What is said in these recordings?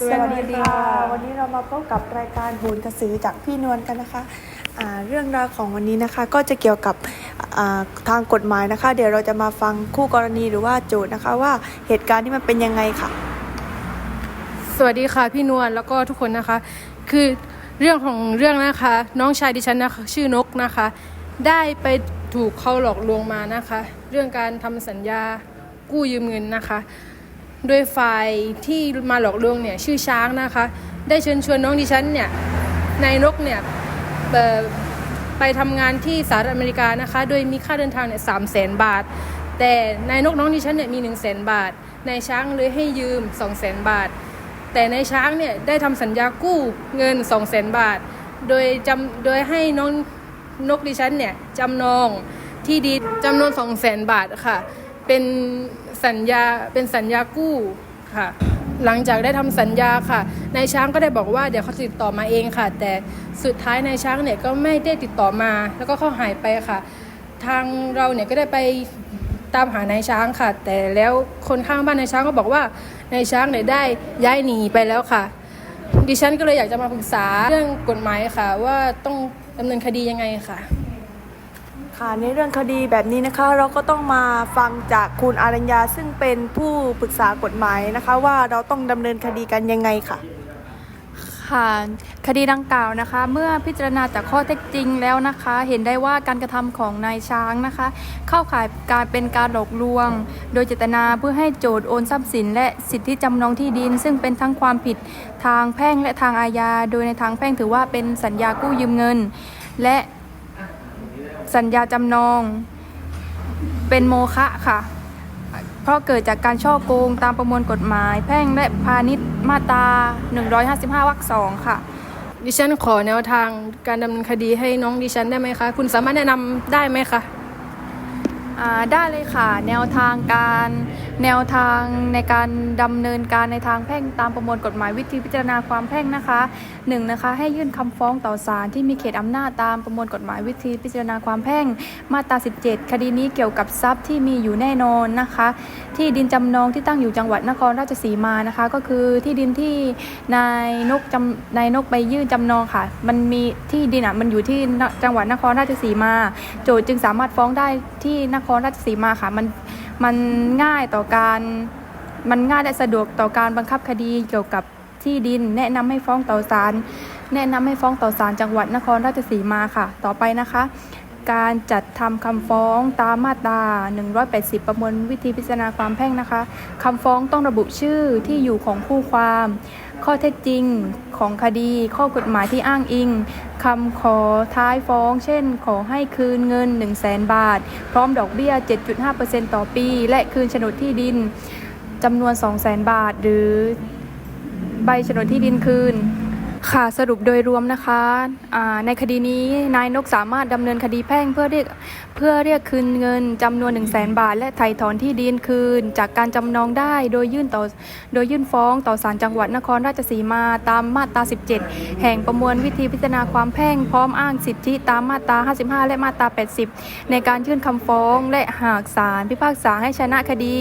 สวัสดีค่ะ วันนี้เรามาพบกับรายการโหนกระสือจากพี่นวลกันนะคะอ่าเรื่องราวของวันนี้นะคะก็จะเกี่ยวกับอ่าทางกฎหมายนะคะ เดี๋ยวเราจะมาฟังคู่กรณีหรือว่าโจทย์นะคะว่าเหตุการณ์ที่มันเป็นยังไงค่ะ สวัสดีค่ะพี่นวลแล้วก็ทุกคนนะคะ คือเรื่องของเรื่องนะคะ น้องชายดิฉันนะคะชื่อนกนะคะ ได้ไปถูกเขาหลอกลวงมานะคะ เรื่องการทำสัญญากู้ยืมเงินนะคะ โดยฝ่ายที่มาหลอกลวงเนี่ยชื่อช้างนะคะ ได้เชิญชวนน้องดิฉันเนี่ยนายนกเนี่ยไปทำงานที่สหรัฐอเมริกานะคะ โดยมีค่าเดินทางเนี่ยสามแสนบาท แต่นายนกน้องดิฉันเนี่ยมี1นึ่งแสนบาท นายช้างเลยให้ยืม2 0 0แสนบาท แต่นายช้างเนี่ยได้ทำสัญญากู้เงิน2 0 0แสนบาท โดยจำโดยให้น้องนกดิฉันเนี่ยจำนองที่ดินจำนวน2 0 0แสนบาทค่ะ เป็นสัญญาเป็นสัญญากู้ค่ะ หลังจากได้ทำสัญญาค่ะนายช้างก็ได้บอกว่าเดี๋ยวเขาติดต่อมาเองค่ะ แต่สุดท้ายนายช้างเนี่ยก็ไม่ได้ติดต่อมา แล้วก็เขาหายไปค่ะ ทางเราเนี่ยก็ได้ไปตามหานายช้างค่ะ แต่แล้วคนข้างบ้านนายช้างก็บอกว่านายช้างเนี่ยได้ย้ายหนีไปแล้วค่ะ ดิฉันก็เลยอยากจะมาปรึกษาเรื่องกฎหมายค่ะ ว่าต้องดำเนินคดียังไงค่ะ ค่ะในเรื่องคดีแบบนี้นะคะเราก็ต้องมาฟังจากคุณอารัญญาซึ่งเป็นผู้ปรึกษากฎหมายนะคะ ว่าเราต้องดำเนินคดีกันยังไงค่ะ ค่ะคดีดังกล่าวนะคะ เมื่อพิจารณาจากข้อเท็จจริงแล้วนะคะ เห็นได้ว่าการกระทำของนายช้างนะคะ เข้าข่ายการเป็นการหลอกลวง โดยเจตนาเพื่อให้โจทย์โอนทรัพย์สิน และสิทธิจำนองที่ดิน ซึ่งเป็นทั้งความผิดทางแพ่งและทางอาญา โดยในทางแพ่งถือว่าเป็นสัญญากู้ยืมเงิน และ สัญญาจำนอง เป็นโมฆะค่ะ เพราะเกิดจากการช่อโกงตามประมวลกฎหมาย แพ่งและพาณิชย์มาตรา 155วรรคสองค่ะ ดิฉันขอแนวทางการดำเนินคดีให้น้องดิฉันได้ไหมคะ คุณสามารถแนะนำได้ไหมคะ อ่าได้เลยค่ะ แนวทางการ แนวทางในการดำเนินการในทางแพ่งตามประมวลกฎหมายวิธีพิจารณาความแพ่งนะคะหนึ่งนะคะให้ยื่นคำฟ้องต่อศาลที่มีเขตอำนาจตามประมวลกฎหมายวิธีพิจารณาความแพ่งมาตรา 17 คดีนี้เกี่ยวกับทรัพย์ที่มีอยู่แน่นอนนะคะ ที่ดินจำนองที่ตั้งอยู่จังหวัดนครราชสีมานะคะ ก็คือที่ดินที่นายนกจำนายนกไปยื่นจำนองค่ะ มันมีที่ดินอะมันอยู่ที่จังหวัดนครราชสีมา โจทย์จึงสามารถฟ้องได้ที่นครราชสีมาค่ะมัน มันง่ายต่อการมันง่ายและสะดวกต่อการบังคับคดีเกี่ยวกับที่ดิน แนะนำให้ฟ้องต่อศาลแนะนำให้ฟ้องต่อศาลจังหวัดนครราชสีมาค่ะ ต่อไปนะคะ การจัดทำคำฟ้องตามมาตรา 180 ประมวลวิธีพิจารณาความแพ่งนะคะคำฟ้องต้องระบุชื่อที่อยู่ของผู้ความ ข้อเท็จจริงของคดี ข้อกฎหมายที่อ้างอิงคำขอท้ายฟ้อง เช่น ขอให้คืนเงิน 1 0 0 0 0แบาท พร้อมดอกเบี้ย 7.5%ต่อปี และคืนโฉนดที่ดินจำนวน 2 0 0 0 0 0 บาท หรือใบโฉนดที่ดินคืน ค่ะสรุปโดยรวมนะคะในคดีนี้นายนกสามารถดำเนินคดีแพ่งเพื่อเรียกเพื่อเรียกคืนเงินจำนวน 1 0 0 0 0แบาท และไถ่ถอนที่ดินคืน จากการจำนองได้โดยยื่นต่อโดยยื่นฟ้องต่อศาลจังหวัดนครราชสีมาตามมาตรา 17 แห่งประมวลวิธีพิจารณาความแพ่งพร้อมอ้างสิทธิตามมาตรา 55 และมาตรา 80 ในการยื่นคำฟ้องและหากศาลพิพากษาให้ชนะคดี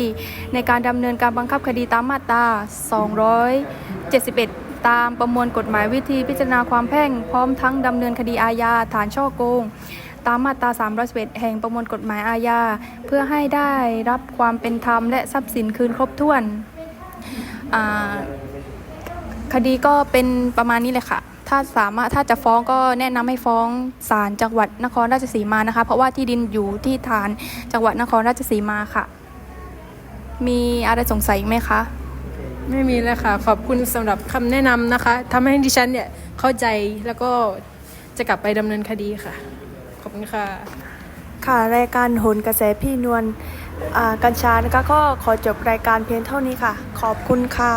ในการดำเนินการบังคับคดีตามมาตรา 271 ตามประมวลกฎหมายวิธีพิจารณาความแพ่ง พร้อมทั้งดำเนินคดีอาญาฐานช่อโกง ตามมาตรา311แห่งประมวลกฎหมายอาญาเพื่อให้ได้รับความเป็นธรรมและทรัพย์สินคืนครบถ้วนคดีก็เป็นประมาณนี้เลยค่ะ ถ้าสามารถถ้าจะฟ้องก็แนะนำให้ฟ้องศาลจังหวัดนครราชสีมานะคะ เพราะว่าที่ดินอยู่ที่ฐานจังหวัดนครราชสีมาค่ะ มีอะไรสงสัยไหมคะ ไม่มีแล้วค่ะ ขอบคุณสำหรับคำแนะนำนะคะทำให้ดิฉันเนี่ยเข้าใจแล้วก็จะกลับไปดำเนินคดีค่ะ ขอบคุณค่ะ ค่ะรายการโหนกระแสพี่นวลอ่ากัญชานะคะก็ขอจบรายการเพียงเท่านี้ค่ะ ขอบคุณค่ะ